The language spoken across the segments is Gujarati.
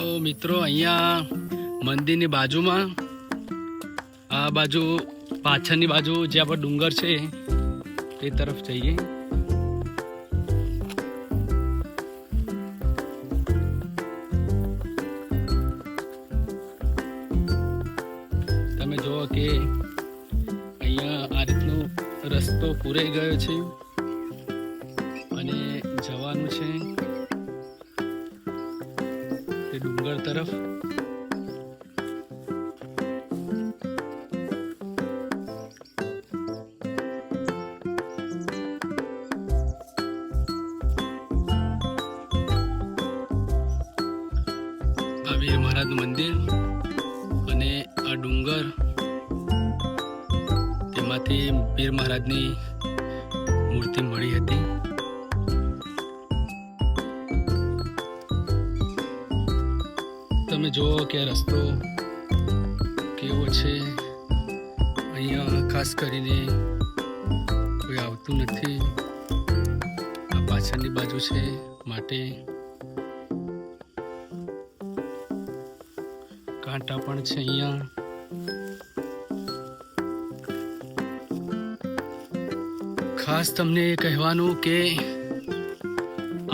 તો મિત્રો અહીંયા મંદિરની બાજુમાં, આ બાજુ પાછળની બાજુ જે આપણો ડુંગર છે તે તરફ જઈએ. તમે જુઓ કે અહીંયા આ રીતનો રસ્તો પૂરાઈ ગયો છે અને જવાનું છે. તે ડુંગર તરફ. વીર મહારાજનું મંદિર અને આ ડુંગર. તેમાંથી વીર મહારાજની મૂર્તિ મળી હતી. જુઓ કે રસ્તો કેવો છે? અહીંયા ખાસ કરીને કોઈ આવતું નથી. આ પાછળની બાજુ છે માટે કાંટા પણ છે અહીંયા. ખાસ તમને કહેવાનું કે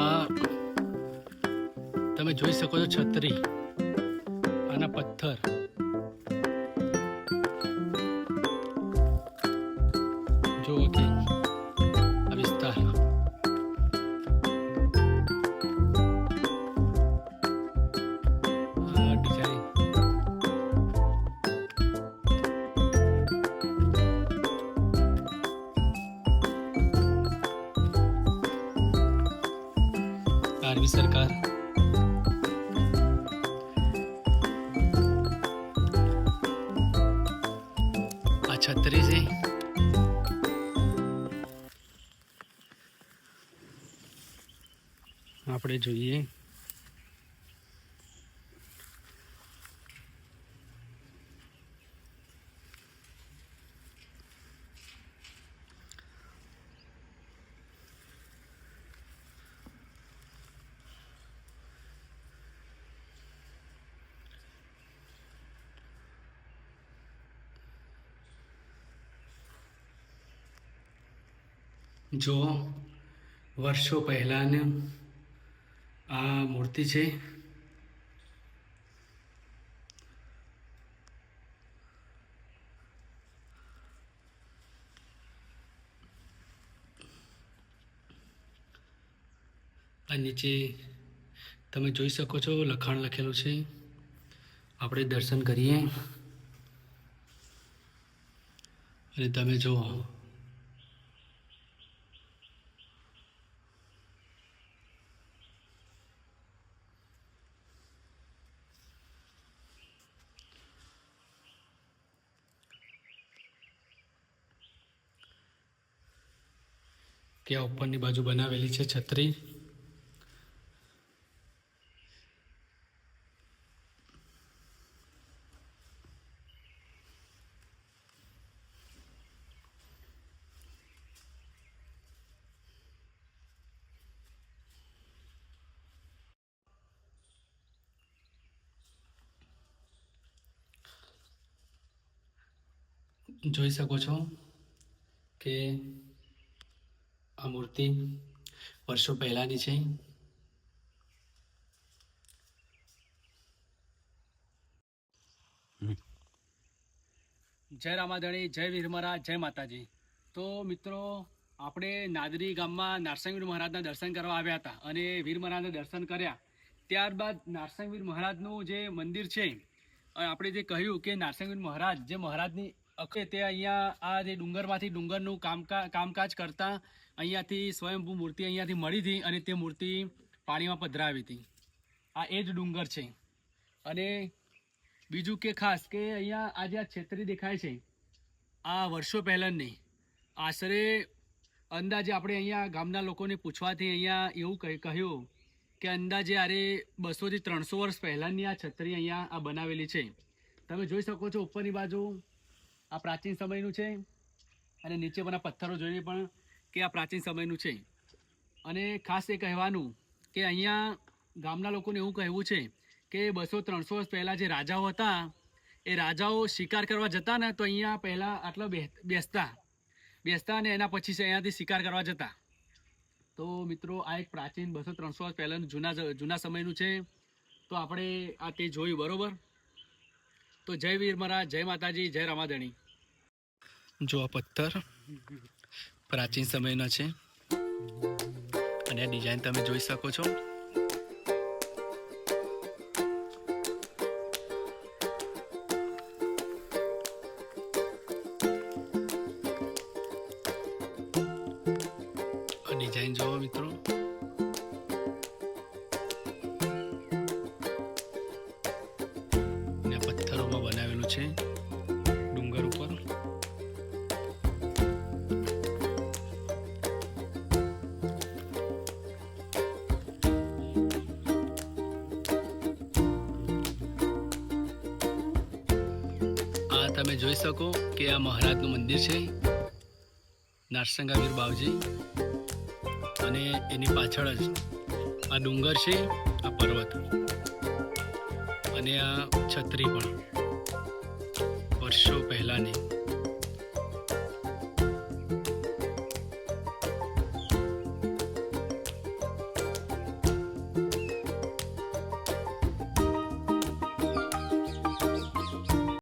આ તમે જોઈ શકો છો છત્રી. આના પથ્થર જુઓ કે આ વિસ્તાર આ ડિઝાઇન આરવી સરકાર આપણે જોઈએ. જો વર્ષો પહેલાંની આ મૂર્તિ છે. આ નીચે તમે જોઈ શકો છો લખાણ લખેલું છે. આપણે દર્શન કરીએ. અને તમે જુઓ. કે આ ઉપરની બાજુ બનાવેલી છે છત્રી. જોઈ શકો છો કે આ મૂર્તિ વર્ષો પહેલાંની છે. જય રામાધણી જય વીર મહારાજ જય માતાજી. તો મિત્રો આપણે નાદરી ગામમાં નારસંગવીર મહારાજના દર્શન કરવા આવ્યા હતા અને વીર મહારાજના દર્શન કર્યા. ત્યારબાદ નારસંગવીર મહારાજનું જે મંદિર છે આપણે જે કહ્યું કે નારસંગવીર મહારાજ જે મહારાજની તે અહીંયા આ જે ડુંગરમાંથી ડુંગરનું કામકા, કામકાજ કરતાં અહીંયાથી સ્વયંભૂ મૂર્તિ અહીંયાથી મળી હતી અને તે મૂર્તિ પાણીમાં પધરાવી હતી. આ એ જ ડુંગર છે. અને બીજું કે ખાસ કે અહીંયા આ જે આ છેતરી દેખાય છે, આ વર્ષો પહેલાંની. આશરે અંદાજે આપણે અહીંયા ગામના લોકોને પૂછવાથી અહીંયા એવું કહી, કહ્યું કે અંદાજે આરે બસોથી ત્રણસો વર્ષ પહેલાંની આ છત્રી અહીંયા આ બનાવેલી છે. તમે જોઈ શકો છો ઉપરની બાજુ આ પ્રાચીન સમયનું છે. અને નીચે પણ પથ્થરો જોઈને પણ કે આ પ્રાચીન સમયનું છે. અને ખાસ એ કહેવાનું કે અહીંયા ગામના લોકોને એવું કહેવું છે કે બસો ત્રણસો વર્ષ પહેલાં જે રાજાઓ હતા, એ રાજાઓ શિકાર કરવા જતા ને તો અહીંયા પહેલાં આટલા બેસતા. બેસતા ને એના પછી અહીંયાથી શિકાર કરવા જતા. તો મિત્રો, આ એક પ્રાચીન બસો ત્રણસો વર્ષ પહેલાંનું જૂના જૂના સમયનું છે. તો આપણે આ તે જોયું, બરાબર? તો જય વીર મરા જય માતાજી, જય રામાધણી. જો આ પથ્થર પ્રાચીન સમયના છે. અને આ ડિઝાઇન તમે જોઈ શકો છો. ડિઝાઇન જોવો મિત્રો. પથ્થરોમાં બનાવેલું છે. તમે જોઈ શકો કે આ મહારાજનું મંદિર છે. નારસંગાવીર બાવજી. અને એની પાછળ જ આ ડુંગર છે, આ પર્વત. અને આ છત્રી પણ. વર્ષો પહેલાંની.